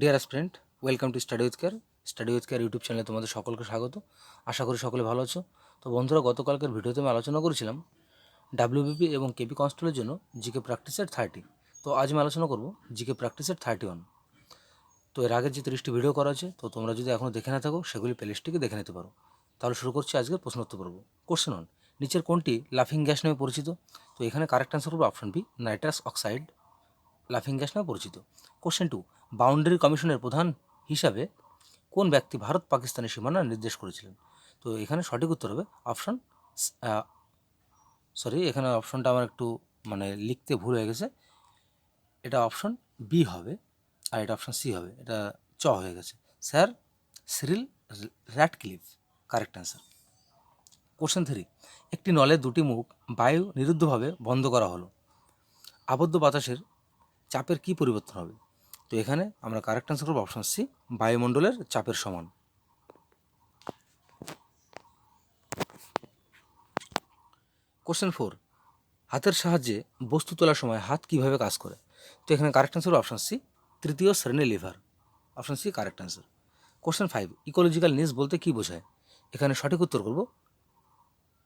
Dear student welcome to study with care study with care YouTube চ্যানেলে তোমাদের সকলকে স্বাগত। আশা করি সকলে ভালো আছো। তো বন্ধুরা, গতকালকের ভিডিওতে আমি আলোচনা করেছিলাম ডাব্লিউবিপি এবং কেপি কনস্টেবলের জন্য জিকে প্র্যাকটিসের থার্টি তো আজ আমি আলোচনা করব জিকে প্র্যাকটিসের থার্টি ওয়ান তো এর আগের যে তিরিশটি ভিডিও করা আছে, তো তোমরা যদি এখনও দেখে না থাকো, সেগুলি প্লেলিস্টটিকে দেখে নিতে পারো। তাহলে শুরু করছি আজকের প্রশ্নোত্তর পর্ব। কোশ্চেন অন নিচের কোনটি লাফিং গ্যাস নামে পরিচিত? তো এখানে কারেক্ট অ্যান্সার করব অপশন বি নাইট্রাস অক্সাইড লাফিং গ্যাস নামে পরিচিত। কোশ্চেন টু বাউন্ডারি কমিশনের প্রধান হিসাবে কোন ব্যক্তি ভারত পাকিস্তানের সীমানা নির্দেশ করেছিলেন? তো এখানে সঠিক উত্তর হবে অপশন সরি এখানে অপশনটা আমার একটু মানে লিখতে ভুল হয়ে গেছে। এটা অপশন বি হবে আর এটা অপশন সি হবে। এটা চ হয়ে গেছে। Sir, Cyril rat Ratcliffe correct answer. Question three, একটি নলের দুটি মুখ বায়ু নিরুদ্ধভাবে বন্ধ করা হলো। আবদ্ধ বাতাসের চাপের কি পরিবর্তন হবে? তো এখানে আমরা কারেক্ট অ্যান্সার করব অপশন সি বায়ুমণ্ডলের চাপের সমান। কোশ্চেন ফোর হাতের সাহায্যে বস্তু তোলার সময় হাত কীভাবে কাজ করে? তো এখানে কারেক্ট অ্যান্সার অপশন সি তৃতীয় শ্রেণির lever option C correct answer question five ecological niche বলতে কী বোঝায়? এখানে সঠিক উত্তর করব।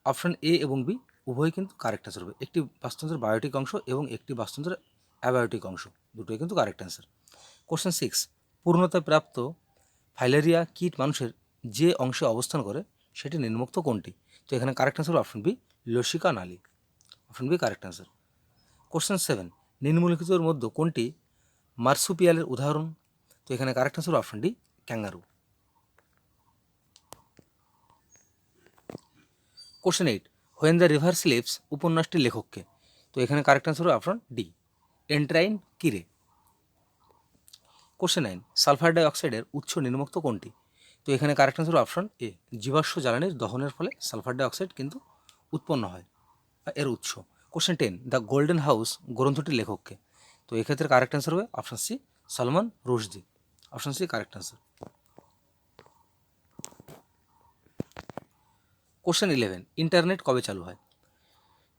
অপশন এ এবং বি উভয় কিন্তু কারেক্ট অ্যান্সার হবে। একটি বাস্তুতন্ত্রের বায়োটিক অংশ এবং একটি বাস্তুতন্ত্রের অ্যাবায়োটিক অংশ। দুটোই কিন্তু কারেক্ট অ্যান্সার কোশ্চেন সিক্স পূর্ণতায় প্রাপ্ত ফাইলেরিয়া কীট মানুষের যে অংশে অবস্থান করে, সেটি নির্মুক্ত কোনটি? তো এখানে কারেক্ট অ্যান্সার অপশন বি লসিকা নালী। Option B correct answer question seven নিম্নলিখিতের মধ্যে কোনটি মার্সুপিয়ালের উদাহরণ? তো এখানে correct answer option D kangaroo. Question eight when the river sleeps উপন্যাসটির লেখককে। তো এখানে correct answer option D Easterine Kire question nine, sulphur die অক্সাইডের উৎস নির্মুক্ত কোনটি? তো এখানে কারেক্ট অ্যান্সার অপশন এ জীবাশ্ম জ্বালানির দহনের ফলে সালফার ডাইঅক্সাইড কিন্তু উৎপন্ন হয় এর উৎস। Question ten, the golden house গ্রন্থটির লেখককে। তো এক্ষেত্রে কারেক্ট অ্যান্সার হবে option C Salman Rushdie. Option C correct answer question eleven internet কবে চালু হয়?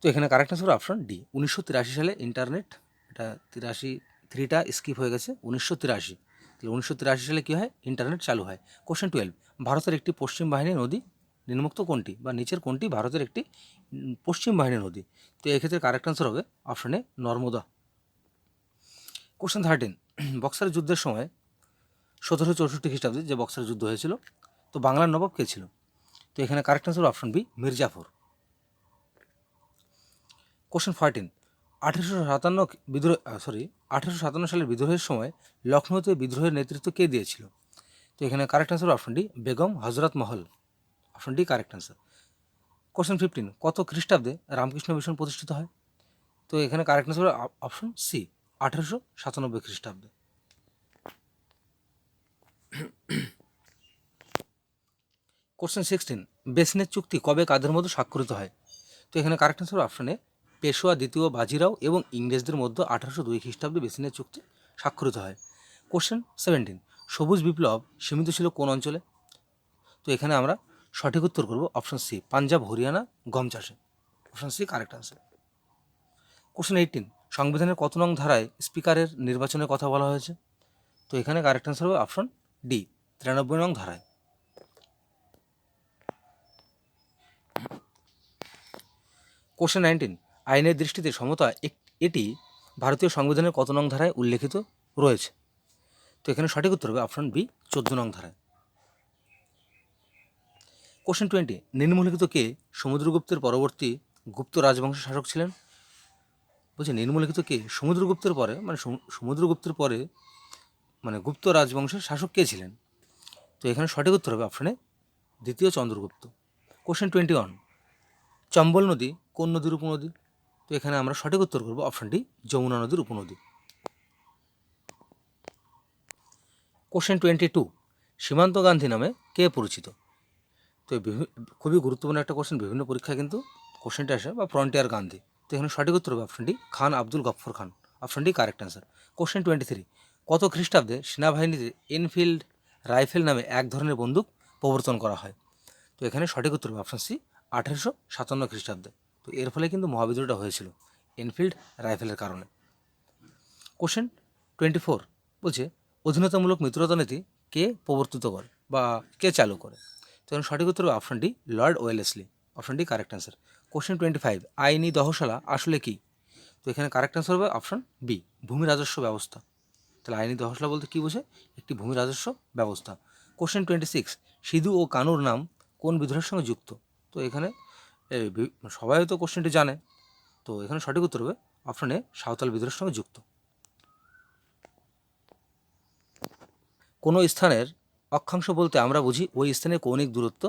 তো এখানে কারেক্ট অ্যান্সার অপশন ডি উনিশশো তিরাশি সালে ইন্টারনেট এটা তিরাশি থ্রিটা স্কিপ হয়ে গেছে উনিশশো তিরাশি। তাহলে উনিশশো তিরাশি সালে কী হয়? ইন্টারনেট চালু হয়। কোশ্চেন টুয়েলভ ভারতের একটি পশ্চিম বাহিনী নদী নির্মুক্ত কোনটি বা নিচের কোনটি ভারতের একটি পশ্চিম বাহিনী নদী? তো এক্ষেত্রে কারেক্ট অ্যান্সার হবে অপশনে নর্মদা। কোশ্চেন থার্টিন বক্সার যুদ্ধের সময় সতেরোশো চৌষট্টি খ্রিস্টাব্দে যে বক্সার যুদ্ধ হয়েছিল, তো বাংলার নবাব কে ছিল? তো এখানে correct answer option B Mir Jafar. Question fourteen আঠেরোশো সাতান্ন বিদ্রোহ সরি আঠেরোশো সাতান্ন সালের বিদ্রোহের সময় লখনৌতে বিদ্রোহের নেতৃত্ব কে দিয়েছিল? তো এখানে correct answer option D Begum Hazrat Mahal. Option D correct answer question fifteen কত খ্রিস্টাব্দে রামকৃষ্ণ মিশন প্রতিষ্ঠিত হয়? তো এখানে কারেক্ট অ্যান্সার অপশন সি আঠেরোশো সাতানব্বই খ্রিস্টাব্দে। কোশ্চেন সিক্সটিন বেসনের চুক্তি কবে কাদের মধ্যে স্বাক্ষরিত হয়? তো এখানে কারেক্ট অ্যান্সার অপশনে পেশোয়া দ্বিতীয় বাজিরাও এবং ইংরেজদের মধ্যে আঠারোশো দুই খ্রিস্টাব্দে বেসিনের চুক্তি স্বাক্ষরিত হয়। কোশ্চেন সেভেন্টিন সবুজ বিপ্লব সীমিত ছিল কোন অঞ্চলে? তো এখানে আমরা সঠিক উত্তর করব অপশন সি পাঞ্জাব, হরিয়ানা, গম চাষে। Option C correct answer question eighteen সংবিধানের কত নং ধারায় স্পিকারের নির্বাচনের কথা বলা হয়েছে? তো এখানে কারেক্ট আনসার হবে অপশন ডি তিরানব্বই নং ধারায়। কোশ্চেন নাইনটিন আইনের দৃষ্টিতে সমতা এটি ভারতীয় সংবিধানের কত নং ধারায় উল্লেখিত রয়েছে? তো এখানে সঠিক উত্তর হবে অপশন বি চোদ্দ নং ধারায়। কোশ্চেন টোয়েন্টি নিম্নলিখিত কে সমুদ্রগুপ্তের পরবর্তী গুপ্ত রাজবংশের শাসক ছিলেন? বলছি, নিম্নলিখিত কে সমুদ্রগুপ্তের পরে মানে সমু- সমুদ্রগুপ্তের পরে মানে গুপ্ত রাজবংশের শাসক কে ছিলেন? তো এখানে সঠিক উত্তর হবে অপশনে দ্বিতীয় Chandragupta. Question twenty one Chambal নদী কোন নদীর উপনদী? তো এখানে আমরা সঠিক উত্তর করব অপশনটি যমুনা নদীর উপনদী। কোশ্চেন টোয়েন্টি টু সীমান্ত গান্ধী নামে কে পরিচিত? তো খুবই গুরুত্বপূর্ণ একটা কোশ্চেন বিভিন্ন পরীক্ষায় কিন্তু কোশ্চেনটা আসে, বা ফ্রন্টিয়ার গান্ধী তো এখানে সঠিক উত্তর হবে অপশনটি খান আব্দুল গফর খান। অপশনটি correct answer question twenty three কত খ্রিস্টাব্দে সেনাবাহিনীতে এনফিল্ড রাইফেল নামে এক ধরনের বন্দুক প্রবর্তন করা হয়? তো এখানে সঠিক উত্তর হবে অপশন সি আঠেরোশো সাতান্ন খ্রিস্টাব্দে। তো এর ফলে কিন্তু মহাবিদ্রোহটা হয়েছিল এনফিল্ড রাইফেলের কারণে। কোশ্চেন টোয়েন্টি ফোর বলছে, অধীনতামূলক মিত্রতা নীতি কে প্রবর্তিত করে বা কে চালু করে? তো সঠিক উত্তর option D Lord Wellesley option D correct answer question twenty five আইনি দহশালা আসলে কি? তো এখানে কারেক্ট অ্যান্সার হবে অপশন বি ভূমি রাজস্ব ব্যবস্থা। তাহলে আইনি দহশলা বলতে কী বোঝে একটি ভূমি রাজস্ব ব্যবস্থা। কোশ্চেন টোয়েন্টি সিক্স সিধু ও কানুর নাম কোন বিদ্রোহের সঙ্গে যুক্ত? তো এখানে সবাই তো কোশ্চেনটি জানে। তো এখানে সঠিক উত্তর হবে অপশন এ সাঁওতাল বিদ্রোহের সঙ্গে যুক্ত। কোনো স্থানের অক্ষাংশ বলতে আমরা বুঝি ওই স্থানের কৌণিক দূরত্ব,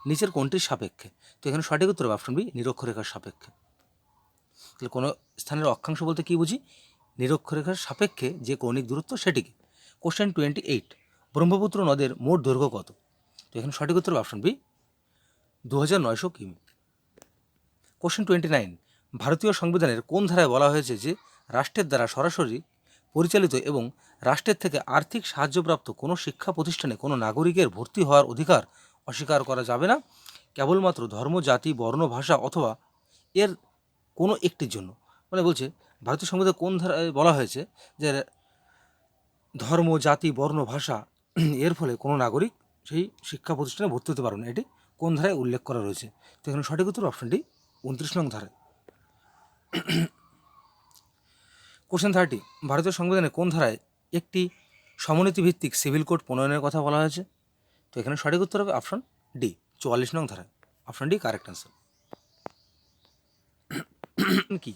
নিচের কোনটির সাপেক্ষে। তো এখানে সঠিক উত্তর হবে অপশন বি, নিরক্ষরেখার সাপেক্ষে। তাহলে কোনো স্থানের অক্ষাংশ বলতে কী বুঝি? নিরক্ষরেখার সাপেক্ষে যে কৌণিক দূরত্ব সেটিকে। কোশ্চেন টোয়েন্টি এইট ব্রহ্মপুত্র নদের মোট দৈর্ঘ্য কত? তো এখানে সঠিক উত্তর অপশন বি দু হাজার নয়শো কিমি। কোশ্চেন টোয়েন্টি নাইন ভারতীয় সংবিধানের কোন ধারায় বলা হয়েছে যে রাষ্ট্রের দ্বারা সরাসরি পরিচালিত এবং রাষ্ট্রের থেকে আর্থিক সাহায্যপ্রাপ্ত কোনো শিক্ষা প্রতিষ্ঠানে কোনো নাগরিকের ভর্তি হওয়ার অধিকার অস্বীকার করা যাবে না, কেবলমাত্র ধর্ম, জাতি, বর্ণ, ভাষা অথবা এর কোনো একটির জন্য। মানে বলছে, ভারতীয় সংবিধানে কোন ধারায় বলা হয়েছে যে ধর্ম, জাতি, বর্ণ, ভাষা, এর ফলে কোনো নাগরিক সেই শিক্ষা প্রতিষ্ঠানে ভর্তি হতে পারবে না। এটি কোন ধারায় উল্লেখ করা রয়েছে? তো এখানে সঠিক উত্তর অপশনটি উনত্রিশ নং ধারায়। কোশ্চেন থার্টি ভারতীয় সংবিধানে কোন ধারায় একটি সমনীতি ভিত্তিক সিভিল কোড প্রণয়নের কথা বলা হয়েছে? তো এখানে সঠিক উত্তর হবে অপশন ডি চুয়াল্লিশ নং ধারায়। অপশন ডি কারেক্ট অ্যান্সার কি?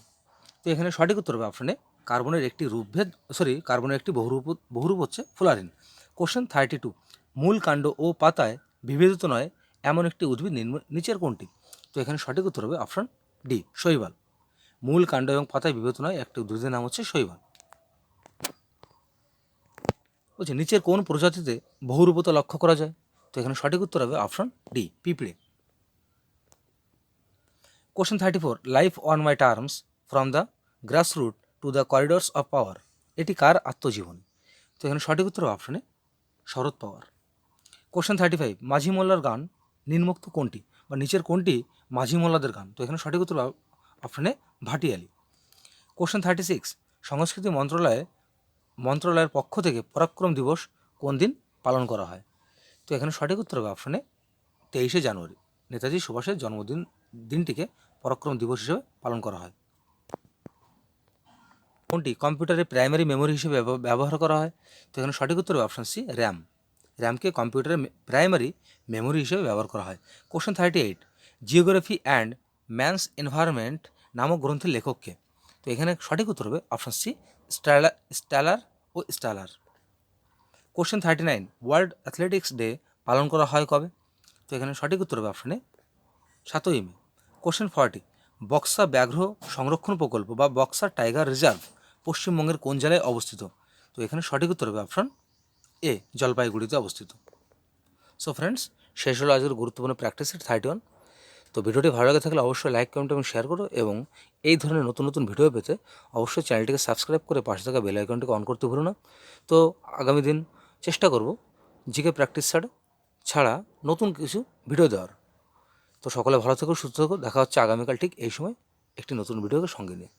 তো এখানে সঠিক উত্তর হবে অপশনে কার্বনের একটি রূপভেদ সরি কার্বনের একটি বহুরূপ বহুরূপ হচ্ছে ফ্লোরিন। কোশ্চেন থার্টি টু মূল কাণ্ড ও পাতায় বিভেদিত নয় এমন একটি উদ্ভিদ নিচের কোনটি? তো এখানে সঠিক উত্তর হবে অপশন ডি শৈবাল। মূল কাণ্ড এবং পাতায় বিভেদিত নয়, একটি উদ্ভিদের নাম হচ্ছে শৈবাল। বলছে, নিচের কোন প্রজাতিতে বহুরূপতা লক্ষ্য করা যায়? তো এখানে সঠিক উত্তর হবে অপশন ডি পিঁপড়ে। Question thirty four life on my terms from the grassroot to the corridors of power এটি কার আত্মজীবনী? তো এখানে সঠিক উত্তর হবে অপশনে Sharad Pawar. Question thirty five মাঝি মোল্লার গান নিম্নোক্ত কোনটি বা নিচের কোনটি মাঝি মোল্লাদের গান? তো এখানে সঠিক উত্তর অপশনে ভাটিয়ালি। কোশ্চেন থার্টি সিক্স সংস্কৃতি মন্ত্রণালয়ে, মন্ত্রণালয়ের পক্ষ থেকে পরাক্রম দিবস কোন দিন পালন করা হয়? তো এখানে সঠিক উত্তর হবে অপশনে তেইশে জানুয়ারি। নেতাজি সুভাষের জন্মদিন, দিনটিকে পরাক্রম দিবস হিসেবে পালন করা হয়। কোনটি? কম্পিউটারে প্রাইমারি মেমোরি হিসেবে ব্যবহার করা হয়। তো এখানে সঠিক উত্তর হবে অপশন সি র্যাম র্যামকে কম্পিউটারের প্রাইমারি মেমোরি হিসেবে ব্যবহার করা হয়। Question thirty eight geography and man's environment নামক গ্রন্থের লেখককে। তো এখানে সঠিক উত্তর হবে অপশন সি স্ট্যালার স্ট্যালার ও Strahler question thirty nine world athletics day পালন করা হয় কবে? তো এখানে সঠিক উত্তর হবে অপশনে সাতই মে। কোশ্চেন ফর্টি বক্সা ব্যাঘ্র সংরক্ষণ প্রকল্প বা বক্সা টাইগার রিজার্ভ পশ্চিমবঙ্গের কোন জেলায় অবস্থিত? তো এখানে সঠিক উত্তর হবে অপশন এ জলপাইগুড়িতে অবস্থিত। সো ফ্রেন্ডস শেষ হলো আজকের গুরুত্বপূর্ণ প্র্যাকটিসের থার্টি ওয়ান তো ভিডিওটি ভালো লাগে থাকলে অবশ্যই লাইক কমেন্ট এবং শেয়ার করো এবং এই ধরনের নতুন নতুন ভিডিও পেতে অবশ্যই চ্যানেলটিকে সাবস্ক্রাইব করে পাশে থাকা বেল আইকনটিকে অন করতে ভুলো না। তো আগামী দিন চেষ্টা করব জিকে প্র্যাকটিস ছাড়া ছাড়া নতুন কিছু ভিডিও দেওয়ার। তো সকলে ভালো থেকো, সুস্থ থেকো, দেখা হচ্ছে আগামীকাল ঠিক এই সময় একটি নতুন ভিডিওকে সঙ্গে নিয়ে।